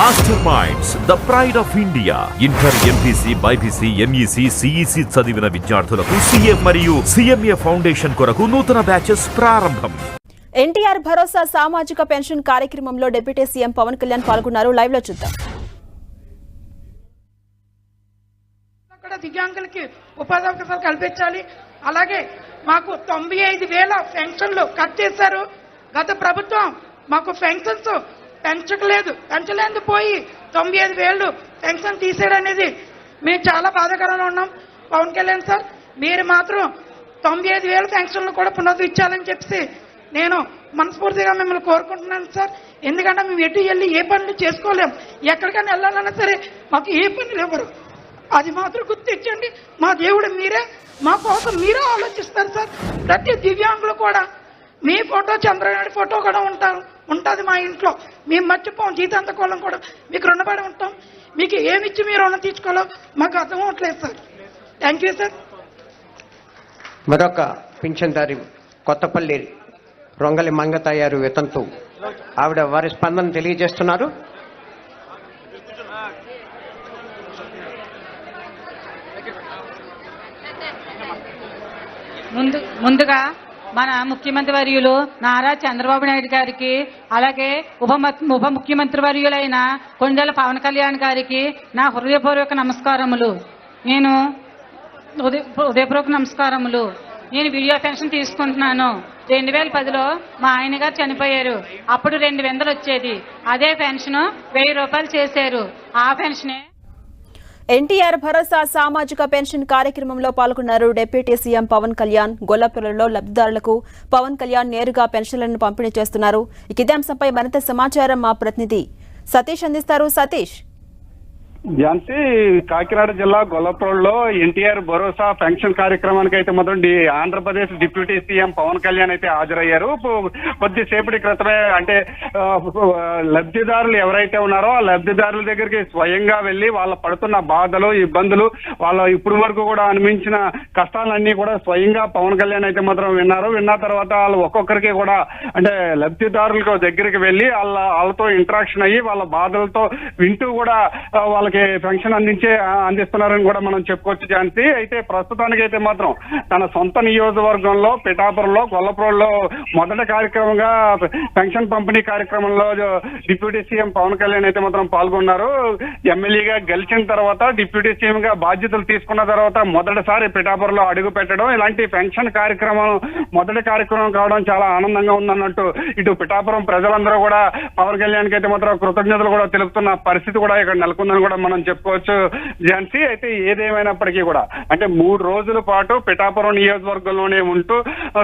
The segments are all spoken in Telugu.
Master minds the pride of India inter MPC BiPC MEC CEC చదివిన విద్యార్థులకు సీఎం మరియు సిఎంఏ ఫౌండేషన్ కొరకు నూతన బ్యాచెస్ ప్రారంభం. ఎన్టీఆర్ భరోసా సామాజిక పెన్షన్ కార్యక్రమంలో డిప్యూటీ సీఎం పవన్ కళ్యాణ్ పాల్గొన్నారు. లైవ్లో చూద్దాం. అక్కడ దివ్యాంగులకి ఉపాధి అవకాశాలు కల్పించాలి. అలాగే మాకు తొంభై ఐదు వేల పెన్షన్లు కట్ చేశారు. గత ప్రభుత్వం మాకు పెన్షన్స్ పెంచకలేదు పెంచలేదు పోయి తొంభై ఐదు వేలు పెన్షన్ తీసేయడనేది మేము చాలా బాధాకరంగా ఉన్నాం. పవన్ కళ్యాణ్ సార్ మీరు మాత్రం తొంభై ఐదు వేల పెన్షన్లు కూడా పునరుద్ధరించాలని చెప్పేసి నేను మనస్ఫూర్తిగా మిమ్మల్ని కోరుకుంటున్నాను సార్. ఎందుకంటే మేము ఎటు వెళ్ళి ఏ పనులు చేసుకోలేం. ఎక్కడికైనా వెళ్ళాలన్నా సరే మాకు ఏ పనులు ఇవ్వరు అది మాత్రం గుర్తించండి. మా దేవుడు మీరే. మా కోసం మీరే ఆలోచిస్తారు సార్. ప్రతి దివ్యాంగులు కూడా మీ ఫోటో చంద్రనాయుడు ఫోటో కూడా ఉంటారు ఉంటుంది మా ఇంట్లో. మేము మర్చిపోం జీతాంతకోళం కూడా మీకు రుణపడి ఉంటాం. మీకు ఏమిచ్చి మీరు రుణం తీర్చుకోవాలో మాకు అర్థం అవట్లేదు సార్. థ్యాంక్ యూ సార్ మరొక పింఛన్దారి కొత్తపల్లి రొంగలి మంగతయ్యారు వితంతు. ఆవిడ వారి స్పందన తెలియజేస్తున్నారు. ముందు ముందుగా మన ముఖ్యమంత్రి వర్యులు నారా చంద్రబాబు నాయుడు గారికి అలాగే ఉప ఉప ముఖ్యమంత్రి వర్యులైన కొండల పవన్ కళ్యాణ్ గారికి నా హృదయపూర్వక నమస్కారములు. నేను ఉదయ హృదయపూర్వక నమస్కారములు. నేను వీడియో పెన్షన్ తీసుకుంటున్నాను. రెండు వేల పదిలో మా ఆయన గారు చనిపోయారు. అప్పుడు రెండు వందలు వచ్చేది. అదే పెన్షన్ వెయ్యి రూపాయలు చేశారు. ఆ పెన్షనే ఎన్టీఆర్ భరోసా సామాజిక పెన్షన్ కార్యక్రమంలో పాల్గొన్నారు డిప్యూటీ సీఎం పవన్ కళ్యాణ్. గొల్లపురంలో లబ్ధిదారులకు పవన్ కళ్యాణ్ నేరుగా పెన్షన్లను పంపిణీ చేస్తున్నారు. ఇదే అంశంపై మరింత సమాచారం మా ప్రతినిధి సతీష్ అందిస్తారు. సతీష్ ఝాన్సీ కాకినాడ జిల్లా గొల్లప్రోడ్లో ఎన్టీఆర్ భరోసా పెన్షన్ కార్యక్రమానికి అయితే మాత్రం డి- ఆంధ్రప్రదేశ్ డిప్యూటీ సీఎం పవన్ కళ్యాణ్ అయితే హాజరయ్యారు. కొద్దిసేపటి క్రితమే అంటే లబ్ధిదారులు ఎవరైతే ఉన్నారో ఆ లబ్ధిదారుల దగ్గరికి స్వయంగా వెళ్ళి వాళ్ళ పడుతున్న బాధలు ఇబ్బందులు వాళ్ళ ఇప్పుడు వరకు కూడా అనిపించిన కష్టాలన్నీ కూడా స్వయంగా పవన్ కళ్యాణ్ అయితే మాత్రం విన్నారు. విన్న తర్వాత వాళ్ళు ఒక్కొక్కరికి కూడా అంటే లబ్ధిదారులకు దగ్గరికి వెళ్ళి వాళ్ళ వాళ్ళతో ఇంటరాక్షన్ అయ్యి వాళ్ళ బాధలతో వింటూ కూడా వాళ్ళ వాళ్ళకి పెన్షన్ అందించే అందిస్తున్నారని కూడా మనం చెప్పుకోవచ్చు ఝాన్సీ. అయితే ప్రస్తుతానికి అయితే మాత్రం తన సొంత నియోజకవర్గంలో పిఠాపురంలో గొల్లపురంలో మొదటి కార్యక్రమంగా పెన్షన్ పంపిణీ కార్యక్రమంలో డిప్యూటీ సీఎం పవన్ కళ్యాణ్ అయితే మాత్రం పాల్గొన్నారు. ఎమ్మెల్యేగా గెలిచిన తర్వాత డిప్యూటీ సీఎం గా బాధ్యతలు తీసుకున్న తర్వాత మొదటిసారి పిఠాపురంలో అడుగు పెట్టడం ఇలాంటి పెన్షన్ కార్యక్రమం మొదటి కార్యక్రమం కావడం చాలా ఆనందంగా ఉందన్నట్టు ఇటు పిఠాపురం ప్రజలందరూ కూడా పవన్ కళ్యాణ్కి అయితే మాత్రం కృతజ్ఞతలు కూడా తెలుపుతున్న పరిస్థితి కూడా ఇక్కడ నెలకొందని కూడా మనం చెప్పుకోవచ్చు ఝాన్సీ. అయితే ఏదేమైనప్పటికీ కూడా అంటే మూడు రోజుల పాటు పిఠాపురం నియోజకవర్గంలోనే ఉంటూ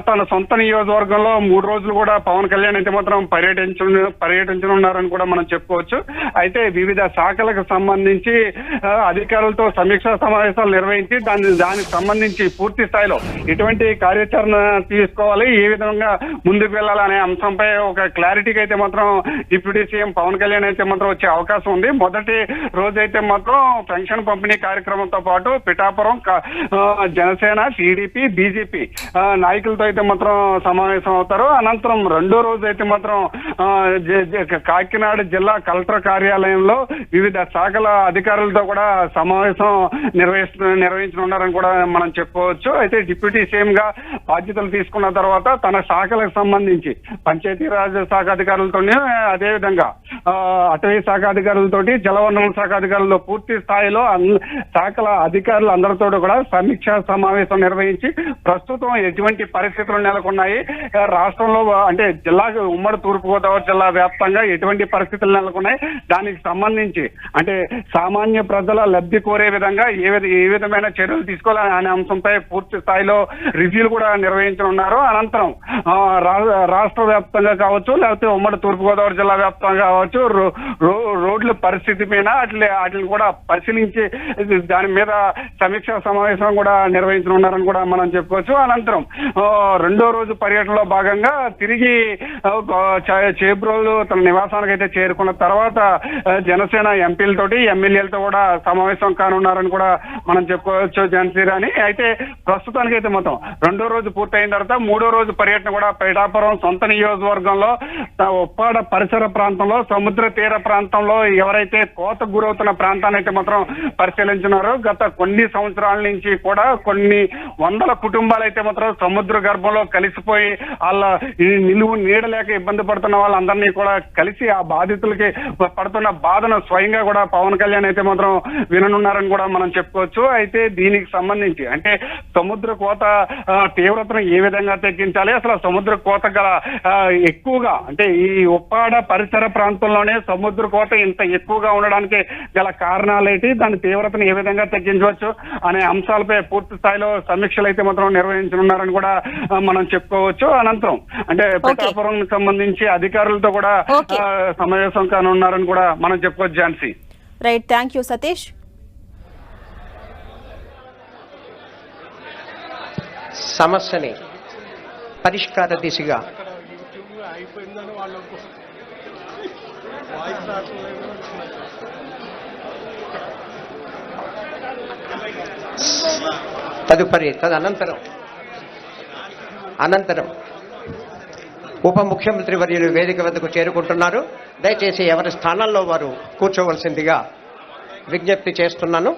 తన సొంత నియోజకవర్గంలో మూడు రోజులు కూడా పవన్ కళ్యాణ్ అయితే మాత్రం పర్యటించు పర్యటించనున్నారని కూడా మనం చెప్పుకోవచ్చు. అయితే వివిధ శాఖలకు సంబంధించి అధికారులతో సమీక్షా సమావేశాలు నిర్వహించి దాని దానికి సంబంధించి పూర్తి స్థాయిలో ఎటువంటి కార్యాచరణ తీసుకోవాలి ఏ విధంగా ముందుకు వెళ్ళాలనే అంశంపై ఒక క్లారిటీకి అయితే మాత్రం డిప్యూటీ సీఎం పవన్ కళ్యాణ్ అయితే మాత్రం వచ్చే అవకాశం ఉంది. మొదటి అయితే మాత్రం పెన్షన్ పంపిణీ కార్యక్రమంతో పాటు పిఠాపురం జనసేన టీడీపీ బీజేపీ నాయకులతో అయితే మాత్రం సమావేశం అవుతారు. అనంతరం రెండో రోజు అయితే మాత్రం కాకినాడ జిల్లా కలెక్టర్ కార్యాలయంలో వివిధ శాఖల అధికారులతో కూడా సమావేశం నిర్వహిస్తు నిర్వహించనున్నారని కూడా మనం చెప్పుకోవచ్చు అయితే డిప్యూటీ సీఎం గా బాధ్యతలు తీసుకున్న తర్వాత తన శాఖలకు సంబంధించి పంచాయతీరాజ్ శాఖ అధికారులతోనే అదే విధంగా అటవీ శాఖ అధికారులతోటి జలవనరుల శాఖ అధికారులతో పూర్తి స్థాయిలో శాఖల అధికారులు అందరితో కూడా సమీక్షా సమావేశం నిర్వహించి ప్రస్తుతం ఎటువంటి పరిస్థితులు నెలకొన్నాయి. రాష్ట్రంలో అంటే జిల్లా ఉమ్మడి తూర్పుగోదావరి జిల్లా వ్యాప్తంగా ఎటువంటి పరిస్థితులు నెలకొన్నాయి. దానికి సంబంధించి అంటే సామాన్య ప్రజల లబ్ధి కోరే విధంగా ఏ ఏ విధమైన చర్యలు తీసుకోవాలని అనే అంశంపై పూర్తి స్థాయిలో రివ్యూలు కూడా నిర్వహించనున్నారు. అనంతరం రా- రాష్ట్ర వ్యాప్తంగా కావచ్చు లేకపోతే ఉమ్మడి తూర్పుగోదావరి జిల్లా వ్యాప్తంగా కావచ్చు రోడ్ల పరిస్థితి మీద అట్లే వాటిని కూడా పరిశీలించి దాని మీద సమీక్ష సమావేశం కూడా నిర్వహించనున్నారని కూడా మనం చెప్పుకోవచ్చు. అనంతరం రెండో రోజు పర్యటనలో భాగంగా తిరిగి చేబ్రోలు తన నివాసానికి అయితే చేరుకున్న తర్వాత జనసేన ఎంపీలతోటి ఎమ్మెల్యేలతో కూడా సమావేశం కానున్నారని కూడా మనం చెప్పుకోవచ్చు జనసేనాని అయితే ప్రస్తుతానికి అయితే మొత్తం రెండో రోజు పూర్తయిన తర్వాత మూడో రోజు పర్యటన కూడా పైడాపురం సొంత నియోజకవర్గంలో ఉప్పాడ పరిసర ప్రాంతంలో సముద్ర తీర ప్రాంతంలో ఎవరైతే కోత గురవుతున్న ప్రాంతాన్ని అయితే మాత్రం పరిశీలించినారు. గత కొన్ని సంవత్సరాల నుంచి కూడా కొన్ని వందల కుటుంబాలు అయితే మాత్రం సముద్ర గర్భంలో కలిసిపోయి వాళ్ళ ఈ నిలువు నీడలేక ఇబ్బంది పడుతున్న వాళ్ళందరినీ కూడా కలిసి ఆ బాధితులకి పడుతున్న బాధను స్వయంగా కూడా పవన్ కళ్యాణ్ అయితే మాత్రం విననున్నారని కూడా మనం చెప్పుకోవచ్చు. అయితే దీనికి సంబంధించి అంటే సముద్ర కోత తీవ్రతను ఏ విధంగా తగ్గించాలి? అసలు సముద్ర కోత గల ఎక్కువగా అంటే ఈ ఉప్పాడ పరిసర ప్రాంతంలోనే సముద్ర కోత ఇంత ఎక్కువగా ఉండడానికి గల కారణాలేంటి? దాని తీవ్రతను ఏ విధంగా తగ్గించవచ్చు? అనే అంశాలపై పూర్తి స్థాయిలో సమీక్షలు అయితే మాత్రం నిర్వహించనున్నారని కూడా మనం చెప్పుకోవచ్చు అనంతరం. అంటే పిఠాపురం సంబంధించి అధికారులతో కూడా సమావేశం కానున్నారని కూడా మనం చెప్పుకోవచ్చు Jhansi. Right thank you Satish సమస్యని పరిష్కార దిశగా తదుపరి తదనంతరం అనంతరం. ఉప ముఖ్యమంత్రి వర్యులు వేదిక వద్దకు చేరుకుంటున్నారు. దయచేసి ఎవరి స్థానాల్లో వారు కూర్చోవలసిందిగా విజ్ఞప్తి చేస్తున్నాను.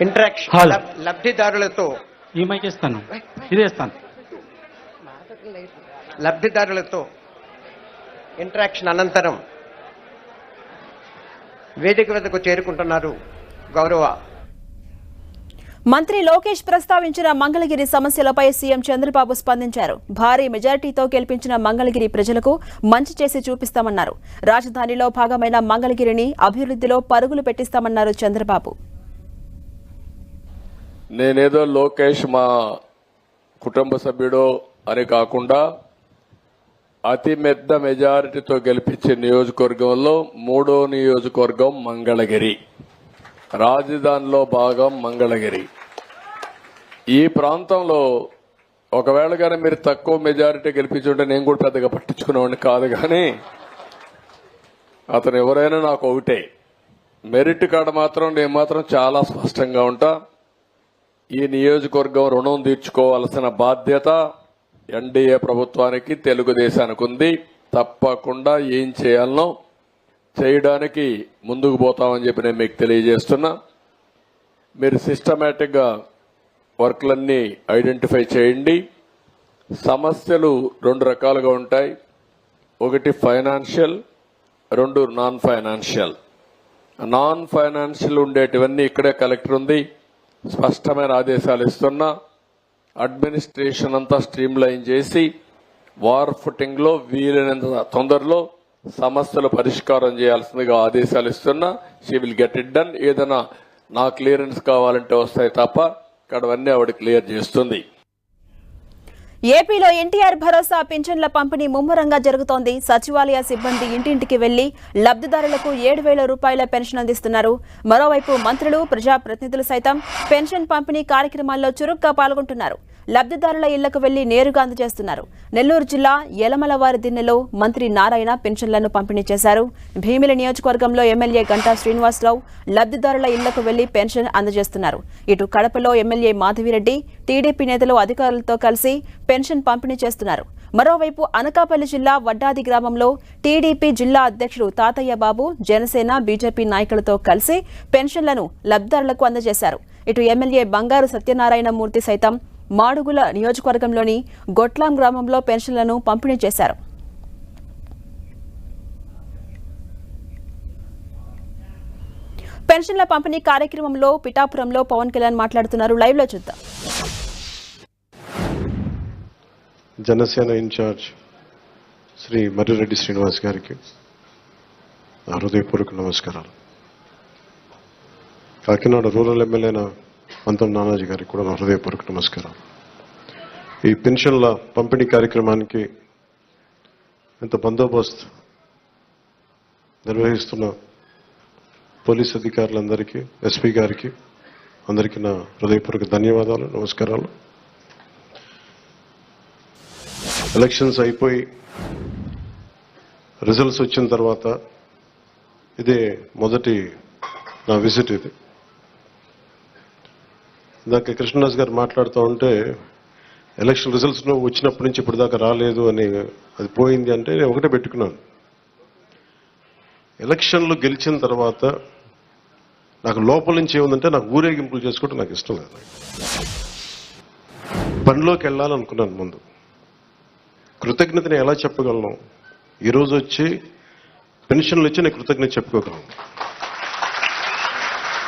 ఇంటరాక్షన్. లబ్ధిదారులతో ఇస్తాను. లబ్ధిదారులతో ఇంటరాక్షన్ అనంతరం వేదిక వద్దకు చేరుకుంటున్నారు. గౌరవ. మంత్రి లోకేష్ ప్రస్తావించిన మంగళగిరి సమస్యలపై సీఎం చంద్రబాబు స్పందించారు. భారీ మెజారిటీతో గెలిపించిన మంగళగిరి ప్రజలకు మంచి చేసి చూపిస్తామన్నారు. రాజధానిలో భాగమైన మంగళగిరిని అభివృద్ధిలో పరుగులు పెట్టిస్తామన్నారు చంద్రబాబు. నేనేదో లోకేష్ మా కుటుంబ సభ్యుడో అని కాకుండా అతి పెద్ద మెజారిటీతో గెలిపించే నియోజకవర్గంలో మూడో నియోజకవర్గం మంగళగిరి. రాజధానిలో భాగం మంగళగిరి. ఈ ప్రాంతంలో ఒకవేళ కానీ మీరు తక్కువ మెజారిటీ గెలిపించుంటే నేను కూడా పెద్దగా పట్టించుకునేవాడిని కాదు కానీ అతను ఎవరైనా నాకు ఒకటే. మెరిట్ కాడ మాత్రం నేను మాత్రం చాలా స్పష్టంగా ఉంటా. ఈ నియోజకవర్గం రుణం తీర్చుకోవాల్సిన బాధ్యత ఎన్డీఏ ప్రభుత్వానికి తెలుగుదేశానికి ఉంది. తప్పకుండా ఏం చేయాలనో చేయడానికి ముందుకు పోతామని చెప్పి నేను మీకు తెలియజేస్తున్నా. మీరు సిస్టమేటిక్గా వర్క్లన్నీ ఐడెంటిఫై చేయండి. సమస్యలు రెండు రకాలుగా ఉంటాయి. ఒకటి ఫైనాన్షియల్ రెండు నాన్ ఫైనాన్షియల్ నాన్ ఫైనాన్షియల్ ఉండేటివన్నీ ఇక్కడే కలెక్టర్ ఉంది. స్పష్టమైన ఆదేశాలు ఇస్తున్నా. అడ్మినిస్ట్రేషన్ అంతా స్ట్రీమ్ లైన్ చేసి వార్ ఫుటింగ్లో వీలైనంత తొందరలో సమస్యలు పరిష్కారం చేయాల్సిందిగా ఆదేశాలు ఇస్తున్నా. She will get it done ఏదైనా నా క్లియరెన్స్ కావాలంటే వస్తాయి తప్ప ఇక్కడవన్నీ ఆవిడ క్లియర్ చేస్తుంది. ఏపీలో ఎన్టీఆర్ భరోసా పింఛన్ల పంపిణీ ముమ్మరంగా జరుగుతోంది. సచివాలయ సిబ్బంది ఇంటింటికి వెళ్ళి లబ్ధిదారులకు ఏడు వేల రూపాయల పెన్షన్ అందిస్తున్నారు. మరోవైపు మంత్రులు ప్రజాప్రతినిధులు సైతం పెన్షన్ పంపిణీ కార్యక్రమాల్లో చురుగ్గా పాల్గొంటున్నారు. లబ్ధిదారుల ఇళ్ళకు వెళ్ళి నేరుగా అందజేస్తున్నారు. నెల్లూరు జిల్లా యలమలవారి దిన్నెలో మంత్రి నారాయణ పెన్షన్లను పంపిణీ చేశారు. భీమిలి నియోజకవర్గంలో ఎమ్మెల్యే గంటా శ్రీనివాసరావు లబ్ధిదారుల ఇళ్ళకు వెళ్ళి పెన్షన్ అందజేస్తున్నారు. ఇటు కడపలో ఎమ్మెల్యే మాధవిరెడ్డి టీడీపీ నేతలు అధికారులతో కలిసి పెన్షన్ పంపిణీ చేస్తున్నారు. మరోవైపు అనకాపల్లి జిల్లా వడ్డాది గ్రామంలో టీడీపీ జిల్లా అధ్యక్షుడు తాతయ్య బాబు జనసేన బీజేపీ నాయకులతో కలిసి పెన్షన్లను లబ్ధిదారులకు అందజేశారు. ఇటు ఎమ్మెల్యే బంగారు సత్యనారాయణ మూర్తి సైతం మాడుగుల నియోజకవర్గంలోని గొట్లాం గ్రామంలో పెన్షన్లను పంపిణీ చేశారు. పెన్షన్ల పంపిణీ కార్యక్రమంలో పిఠాపురంలో పవన్ కళ్యాణ్ మాట్లాడుతున్నారు. లైవ్లో చూద్దాం. జనసేన ఇన్ఛార్జ్ శ్రీ మర్రిరెడ్డి శ్రీనివాస్ గారికి హృదయపూర్వక నమస్కారాలు. కాకినాడ రూరల్ ఎమ్మెల్యేన మంతం నానాజీ గారికి కూడా నా హృదయపూర్వక నమస్కారాలు. ఈ పెన్షన్ల పంపిణీ కార్యక్రమానికి ఇంత బందోబస్తు నిర్వహిస్తున్న పోలీస్ అధికారులందరికీ ఎస్పీ గారికి అందరికీ నా హృదయపూర్వక ధన్యవాదాలు నమస్కారాలు. ఎలక్షన్స్ అయిపోయి రిజల్ట్స్ వచ్చిన తర్వాత ఇదే మొదటి నా విజిట్ ఇది. ఇందాక కృష్ణదాస్ గారు మాట్లాడుతూ ఉంటే ఎలక్షన్ రిజల్ట్స్ వచ్చినప్పటి నుంచి ఇప్పటిదాకా దాకా రాలేదు అని అది పోయింది అంటే నేను ఒకటే పెట్టుకున్నాను. ఎలక్షన్లు గెలిచిన తర్వాత నాకు లోపల నుంచి ఏముందంటే నాకు ఊరేగింపులు చేసుకోవడం నాకు ఇష్టం లేదు. పనిలోకి వెళ్ళాలనుకున్నాను ముందు. కృతజ్ఞతని ఎలా చెప్పగలను? ఈరోజు వచ్చి పెన్షన్లు ఇచ్చి నేను కృతజ్ఞత చెప్పుకోగలను.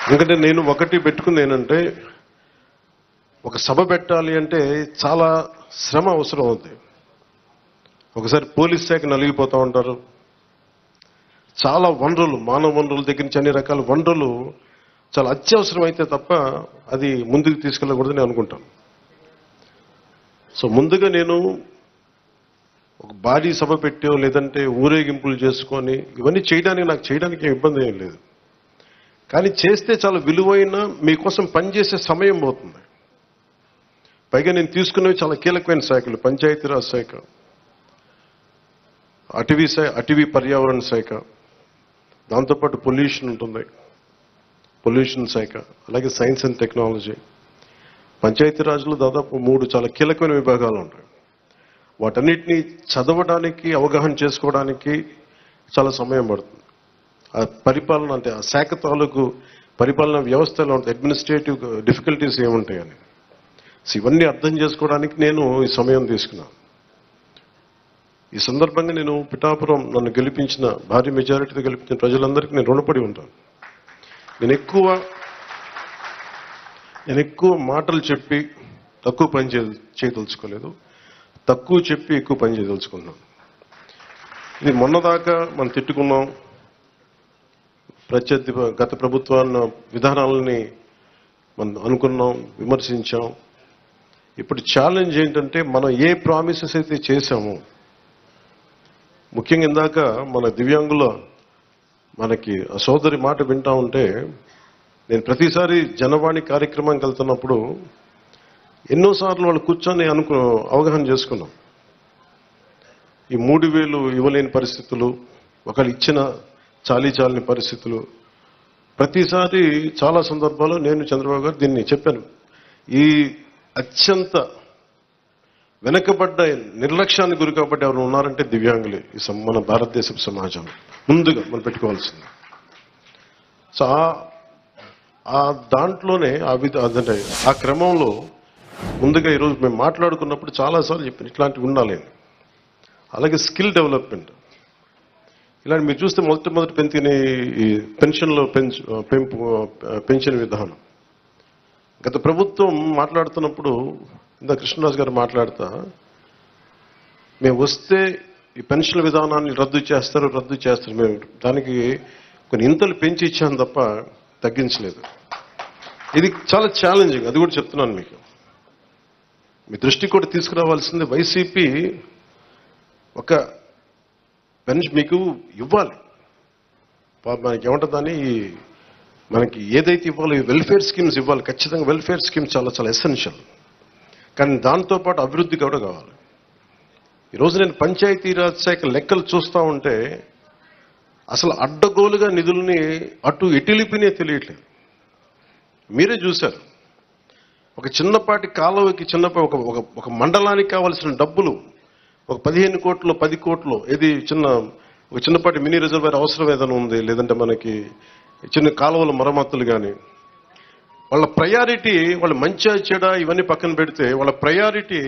ఎందుకంటే నేను ఒకటి పెట్టుకుంది ఏంటంటే ఒక సభ పెట్టాలి అంటే చాలా శ్రమ అవసరం అవుతుంది ఒకసారి పోలీస్ శాఖ నలిగిపోతూ ఉంటారు. చాలా వనరులు మానవ వనరుల దగ్గర నుంచి అన్ని రకాల వనరులు చాలా అత్యవసరం అయితే తప్ప అది ముందుకు తీసుకెళ్ళకూడదని అనుకుంటాను. సో ముందుగా నేను ఒక భారీ సభ పెట్టో లేదంటే ఊరేగింపులు చేసుకొని ఇవన్నీ చేయడానికి నాకు చేయడానికి ఇబ్బంది ఏం లేదు. కానీ చేస్తే చాలా విలువైన మీకోసం పనిచేసే సమయం పోతుంది. పైగా నేను తీసుకున్నవి చాలా కీలకమైన శాఖలు. పంచాయతీరాజ్ శాఖ అటవీ శాఖ అటవీ పర్యావరణ శాఖ దాంతోపాటు పొల్యూషన్ ఉంటుంది. పొల్యూషన్ శాఖ అలాగే సైన్స్ అండ్ టెక్నాలజీ. పంచాయతీరాజ్లో దాదాపు మూడు చాలా కీలకమైన విభాగాలు ఉంటాయి. వాటన్నిటిని చదవడానికి అవగాహన చేసుకోవడానికి చాలా సమయం పడుతుంది. ఆ పరిపాలన అంటే ఆ శాఖ తాలూకు పరిపాలన వ్యవస్థలో అడ్మినిస్ట్రేటివ్ డిఫికల్టీస్ ఏముంటాయని సో ఇవన్నీ అర్థం చేసుకోవడానికి నేను ఈ సమయం తీసుకున్నాను. ఈ సందర్భంగా నేను పిఠాపురం నన్ను గెలిపించిన భారీ మెజారిటీతో గెలిపించిన ప్రజలందరికీ నేను రుణపడి ఉంటాను. నేను ఎక్కువ నేను ఎక్కువ మాటలు చెప్పి తక్కువ పని చే చేయదలుచుకోలేదు. తక్కువ చెప్పి ఎక్కువ పని చేయదలుచుకున్నాం ఇది మొన్నదాకా మనం తిట్టుకున్నాం. ప్రత్యర్థి గత ప్రభుత్వాల విధానాలని మనం అనుకున్నాం విమర్శించాం. ఇప్పుడు ఛాలెంజ్ ఏంటంటే మనం ఏ ప్రామిసెస్ అయితే చేశామో ముఖ్యంగా ఇందాక మన దివ్యాంగుల మనకి ఆ సోదరి మాట వింటా ఉంటే నేను ప్రతిసారి జనవాణి కార్యక్రమానికి వెళ్తున్నప్పుడు ఎన్నోసార్లు వాళ్ళు కూర్చొని అనుకు అవగాహన చేసుకున్నాం. ఈ మూడు వేలు ఇవ్వలేని పరిస్థితులు ఒకళ్ళు ఇచ్చిన చాలీ చాలని పరిస్థితులు. ప్రతిసారి చాలా సందర్భాల్లో నేను చంద్రబాబు గారు దీన్ని చెప్పాను. ఈ అత్యంత వెనకబడ్డ నిర్లక్ష్యానికి గురి కాబట్టి ఎవరు ఉన్నారంటే దివ్యాంగులే ఈ మన భారతదేశ సమాజం. ముందుగా మనం పెట్టుకోవాల్సింది. సో ఆ- ఆ దాంట్లోనే ఆ విధ అదంటే ఆ క్రమంలో ముందుగా ఈరోజు మేము మాట్లాడుకున్నప్పుడు చాలాసార్లు చెప్పాను ఇట్లాంటివి ఉండాలి అలాగే స్కిల్ డెవలప్మెంట్. ఇలాంటి మీరు చూస్తే మొదటి మొదటి పెంచిన ఈ పెన్షన్లో పెంచు పెంపు పెన్షన్ విధానం. గత ప్రభుత్వం మాట్లాడుతున్నప్పుడు ఇంత కృష్ణరాజు గారు మాట్లాడుతా మేము వస్తే ఈ పెన్షన్ విధానాన్ని రద్దు చేస్తారు రద్దు చేస్తారు. మేము దానికి కొన్ని ఇంతలు పెంచి ఇచ్చాను తప్ప తగ్గించలేదు. ఇది చాలా ఛాలెంజింగ్ అది కూడా చెప్తున్నాను మీకు. మీ దృష్టి కూడా తీసుకురావాల్సింది వైసీపీ ఒక పెన్షన్ మీకు ఇవ్వాలి. మనకి ఏమంటుందని ఈ మనకి ఏదైతే ఇవ్వాలో ఈ వెల్ఫేర్ స్కీమ్స్ ఇవ్వాలి. ఖచ్చితంగా వెల్ఫేర్ స్కీమ్స్ చాలా చాలా ఎసెన్షియల్ కానీ దాంతోపాటు అభివృద్ధి కూడా కావాలి. ఈరోజు నేను పంచాయతీరాజ్ శాఖ లెక్కలు చూస్తూ ఉంటే అసలు అడ్డగోలుగా నిధుల్ని అటు ఎటిలిపినే తెలియట్లేదు. మీరే చూశారు. ఒక చిన్నపాటి కాలువకి చిన్నపాటి ఒక ఒక ఒక మండలానికి కావాల్సిన డబ్బులు ఒక పదిహేను కోట్లు పది కోట్లు ఏది చిన్న ఒక చిన్నపాటి మినీ రిజర్వేర్ అవసరం ఏదైనా ఉంది లేదంటే మనకి చిన్న కాలువల మరమ్మతులు కానీ వాళ్ళ ప్రయారిటీ వాళ్ళ మంచి చెడ ఇవన్నీ పక్కన పెడితే వాళ్ళ ప్రయారిటీ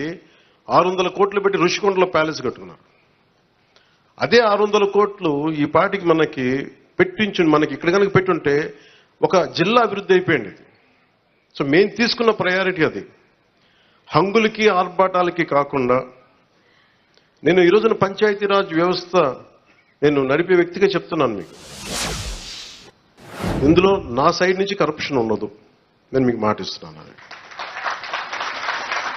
ఆరు వందల కోట్లు పెట్టి ఋషికొండలో ప్యాలెస్ కట్టుకున్నారు. అదే ఆరు వందల కోట్లు ఈ పాటికి మనకి పెట్టించు మనకి ఇక్కడ కనుక పెట్టుంటే ఒక జిల్లా అభివృద్ధి అయిపోయింది సో మేము తీసుకున్న ప్రయారిటీ అది. హంగులకి ఆర్భాటాలకి కాకుండా నేను ఈరోజున పంచాయతీరాజ్ వ్యవస్థ నేను నడిపే వ్యక్తిగా చెప్తున్నాను మీకు. ఇందులో నా సైడ్ నుంచి కరప్షన్ ఉండదు. నేను మీకు మాటిస్తున్నాను అది.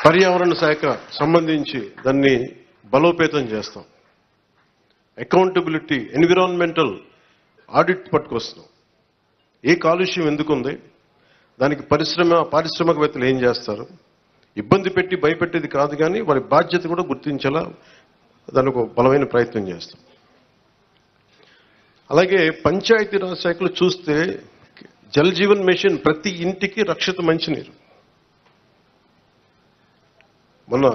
పర్యావరణ శాఖ సంబంధించి దాన్ని బలోపేతం చేస్తాం. అకౌంటబిలిటీ ఎన్విరాన్మెంటల్ ఆడిట్ పట్టుకొస్తున్నాం. ఏ కాలుష్యం ఎందుకుంది? దానికి పరిశ్రమ పారిశ్రామికవేత్తలు ఏం చేస్తారు? ఇబ్బంది పెట్టి భయపెట్టేది కాదు కానీ వారి బాధ్యత కూడా గుర్తించేలా దానికి బలమైన ప్రయత్నం చేస్తాం అలాగే పంచాయతీరాజ్ శాఖలు చూస్తే జల్ జీవన్ మిషన్ ప్రతి ఇంటికి రక్షిత మంచినీరు. మన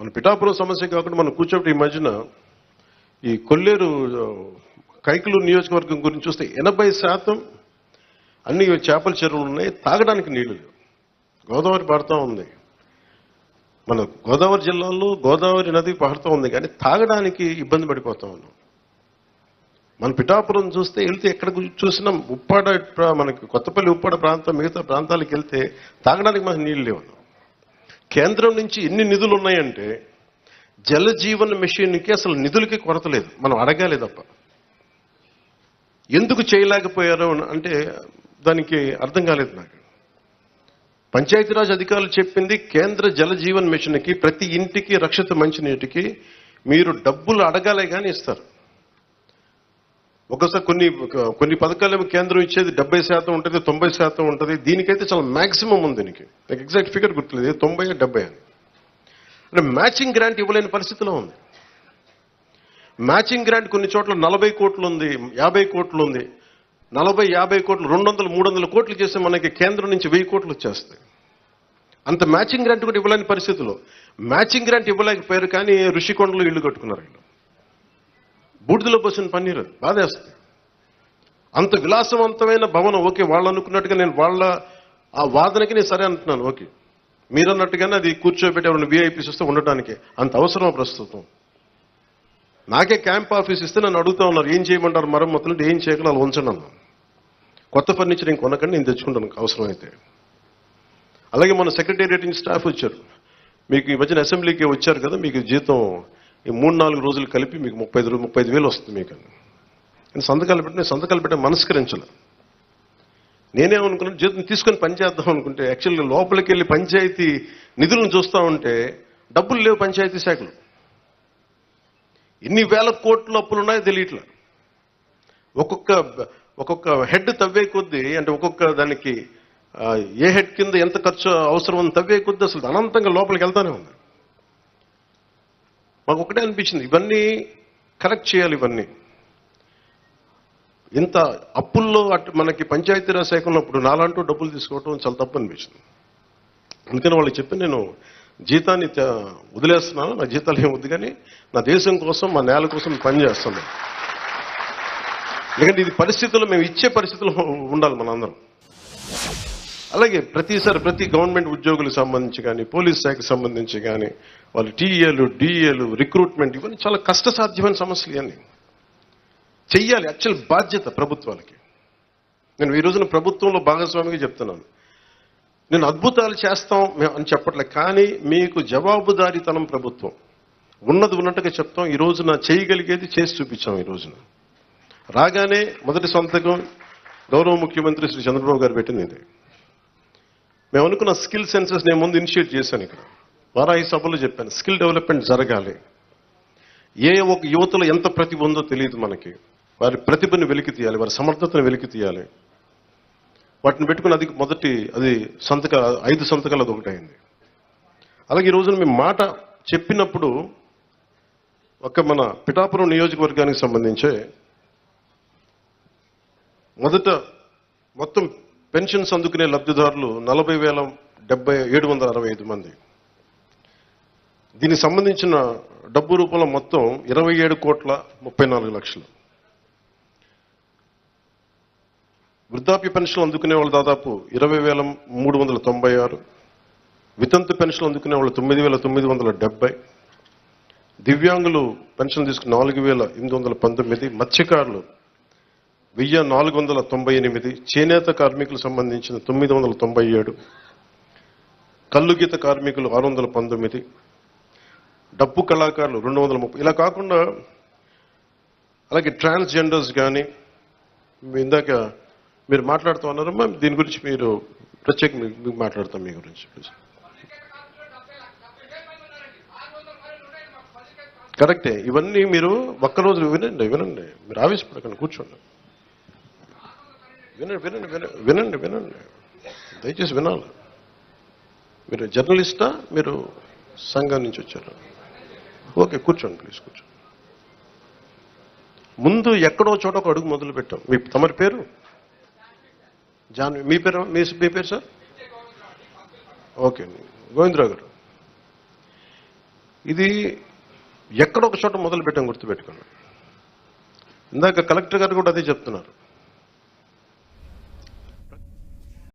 మన పిఠాపురం సమస్య కాకుండా మనం కూర్చోబెట్టి ఈ మధ్యన ఈ కొల్లేరు కైకులు నియోజకవర్గం గురించి చూస్తే ఎనభై శాతం అన్ని చేపల చెరువులు ఉన్నాయి. తాగడానికి నీళ్ళు లేవు. గోదావరి పారుతూ ఉంది. మన గోదావరి జిల్లాలో గోదావరి నది పారుతూ ఉంది కానీ తాగడానికి ఇబ్బంది పడిపోతూ ఉన్నాం. మన పిఠాపురం చూస్తే వెళ్తే ఎక్కడ చూసినా ఉప్పాడ మనకి కొత్తపల్లి ఉప్పాడ ప్రాంతం మిగతా ప్రాంతాలకు వెళ్తే తాగడానికి మనకు నీళ్ళు లేవు. కేంద్రం నుంచి ఎన్ని నిధులు ఉన్నాయంటే జల జీవన మిషన్కి అసలు నిధులకి కొరత లేదు. మనం అడగాలి తప్ప. ఎందుకు చేయలేకపోయారు అంటే దానికి అర్థం కాలేదు నాకు. పంచాయతీరాజ్ అధికారులు చెప్పింది కేంద్ర జల జీవన్ మిషన్కి ప్రతి ఇంటికి రక్షిత మంచినీటికి మీరు డబ్బులు అడగాలే కానీ ఇస్తారు. ఒకసారి కొన్ని కొన్ని పథకాలు కేంద్రం ఇచ్చేది డెబ్బై శాతం ఉంటుంది తొంభై శాతం ఉంటుంది. దీనికైతే చాలా మ్యాక్సిమం ఉంది దీనికి. నాకు ఎగ్జాక్ట్ ఫిగర్ గుర్తులేదు. తొంభై డెబ్బై అని. అంటే మ్యాచింగ్ గ్రాంట్ ఇవ్వలేని పరిస్థితిలో ఉంది. మ్యాచింగ్ గ్రాంట్ కొన్ని చోట్ల నలభై కోట్లు ఉంది యాభై కోట్లు ఉంది. నలభై యాభై కోట్లు రెండు వందలు మూడు వందల కోట్లు చేస్తే మనకి కేంద్రం నుంచి వెయ్యి కోట్లు వచ్చేస్తాయి. అంత మ్యాచింగ్ గ్రాంట్ కూడా ఇవ్వలేని పరిస్థితిలో. మ్యాచింగ్ గ్రాంట్ ఇవ్వలేకపోయారు కానీ ఋషికొండలో ఇల్లు కట్టుకున్నారు వీళ్ళు. బూడిదలో పోసిన పన్నీరు బాధేస్తుంది. అంత విలాసవంతమైన భవనం ఓకే వాళ్ళు అనుకున్నట్టుగా నేను వాళ్ళ ఆ వాదనకి నేను సరే అంటున్నాను ఓకే. మీరన్నట్టుగానే అది కూర్చోబెట్టి ఎవరైనా విఐపీస్ వస్తే ఉండటానికి. అంత అవసరం ప్రస్తుతం? నాకే క్యాంప్ ఆఫీస్ ఇస్తే నన్ను అడుగుతా ఉన్నారు ఏం చేయమంటారు మరమ్మతులు ఏం చేయగలరు అలా ఉంచండి అన్నాను. కొత్త ఫర్నిచర్ ఇంక కొనకండి నేను తెచ్చుకుంటాను అవసరమైతే. అలాగే మన సెక్రటేరియటింగ్ స్టాఫ్ వచ్చారు. మీకు ఈ మధ్యన అసెంబ్లీకి వచ్చారు కదా మీకు జీతం ఈ మూడు నాలుగు రోజులు కలిపి మీకు ముప్పై ఐదు ముప్పై ఐదు వేలు వస్తుంది మీకు నేను సంతకాలు పెట్టిన సంతకాలు పెట్టే మనస్కరించాల. నేనేమనుకున్నాను జీతం తీసుకొని పని చేద్దాం అనుకుంటే యాక్చువల్గా లోపలికి వెళ్ళి పంచాయతీ నిధులను చూస్తూ ఉంటే డబ్బులు లేవు పంచాయతీ శాఖలు. ఎన్ని వేల కోట్ల అప్పులు ఉన్నాయో తెలియట్లే. ఒక్కొక్క ఒక్కొక్క హెడ్ తవ్వే కొద్దీ అంటే ఒక్కొక్క దానికి ఏ హెడ్ కింద ఎంత ఖర్చు అవసరం అని తవ్వే కొద్దీ అసలు అనంతంగా లోపలికి వెళ్తానే ఉంది. మాకు ఒకటే అనిపించింది ఇవన్నీ కరెక్ట్ చేయాలి ఇవన్నీ. ఇంత అప్పుల్లో అటు మనకి పంచాయతీరాజ్ శాఖ ఉన్నప్పుడు నాలంటూ డబ్బులు తీసుకోవటం చాలా తప్పు అనిపించింది. అందుకని వాళ్ళకి చెప్పి నేను జీతాన్ని వదిలేస్తున్నాను నా జీతాలు ఏమి వద్దు కానీ నా దేశం కోసం మా నేల కోసం పనిచేస్తున్నాను ఎందుకంటే ఇది పరిస్థితుల్లో మేము ఇచ్చే పరిస్థితుల్లో ఉండాలి మనందరం. అలాగే ప్రతిసారి ప్రతి గవర్నమెంట్ ఉద్యోగులకు సంబంధించి కానీ పోలీస్ శాఖకు సంబంధించి కానీ వాళ్ళు టీఏలు డిఏలు రిక్రూట్మెంట్ ఇవన్నీ చాలా కష్టసాధ్యమైన సమస్యలు ఇవన్నీ. చెయ్యాలి యాక్చువల్ బాధ్యత ప్రభుత్వాలకి. నేను ఈ రోజున ప్రభుత్వంలో భాగస్వామిగా చెప్తున్నాను. నేను అద్భుతాలు చేస్తాం మేము అని చెప్పట్లే కానీ మీకు జవాబుదారీతనం ప్రభుత్వం. ఉన్నది ఉన్నట్టుగా చెప్తాం. ఈ రోజున చేయగలిగేది చేసి చూపించాం ఈ రోజున. రాగానే మొదటి సంతకం గౌరవ ముఖ్యమంత్రి శ్రీ చంద్రబాబు గారు పెట్టింది ఇది. మేము అనుకున్న స్కిల్ సెన్సెస్ నేను ముందు ఇనిషియేట్ చేశాను ఇక్కడ. వారాహి సభలో చెప్పాను స్కిల్ డెవలప్మెంట్ జరగాలి. ఏ ఒక యువతలో ఎంత ప్రతిభ ఉందో తెలియదు మనకి. వారి ప్రతిభను వెలికి తీయాలి వారి సమర్థతను వెలికి తీయాలి. వాటిని పెట్టుకుని అది మొదటి అది సంతక ఐదు సంతకాలు అది ఒకటి అయింది. అలాగే ఈ రోజున మేము మాట చెప్పినప్పుడు ఒక మన పిఠాపురం నియోజకవర్గానికి సంబంధించే మొదట మొత్తం పెన్షన్స్ అందుకునే లబ్ధిదారులు నలభై వేల డెబ్బై ఏడు వందల అరవై ఐదు మంది. దీనికి సంబంధించిన డబ్బు రూపంలో మొత్తం ఇరవై ఏడు కోట్ల ముప్పై నాలుగు లక్షలు. వృద్ధాప్య పెన్షన్ అందుకునే వాళ్ళు దాదాపు ఇరవై వేల మూడు వందల తొంభై ఆరు. వితంతు పెన్షన్ అందుకునే వాళ్ళు తొమ్మిది వేల తొమ్మిది వందల డెబ్బై. దివ్యాంగులు పెన్షన్ తీసుకుని నాలుగు వేల ఎనిమిది వందల పంతొమ్మిది. మత్స్యకారులు వెయ్యి నాలుగు వందల తొంభై ఎనిమిది చేనేత కార్మికులకు సంబంధించిన తొమ్మిది వందల తొంభై ఏడు కల్లుగీత కార్మికులు ఆరు వందల పంతొమ్మిది డప్పు కళాకారులు రెండు వందల ముప్పై. ఇలా కాకుండా అలాగే ట్రాన్స్జెండర్స్ కానీ ఇందాక మీరు మాట్లాడుతూ ఉన్నారమ్మా దీని గురించి మీరు ప్రత్యేక మీకు మాట్లాడతాం మీ గురించి ప్లీజ్ కరెక్టే ఇవన్నీ మీరు ఒక్కరోజు వినండి వినండి. మీరు ఆవేశపడకండి కూర్చోండి. వినండి వినండి వినండి వినండి దయచేసి వినాలి. మీరు జర్నలిస్టా? మీరు సంఘం నుంచి వచ్చారు? ఓకే కూర్చోండి ప్లీజ్ కూర్చోండి. ముందు ఎక్కడో చోట ఒక అడుగు మొదలు పెట్టాం. మీ తమరి పేరు? జాన్ మీ పేరు మీ మీ పేరు సార్? ఓకే గోవిందరావు గారు. ఇది ఎక్కడొక ఒక చోట మొదలు పెట్టాం గుర్తుపెట్టుకోండి. ఇందాక కలెక్టర్ గారు కూడా అదే చెప్తున్నారు.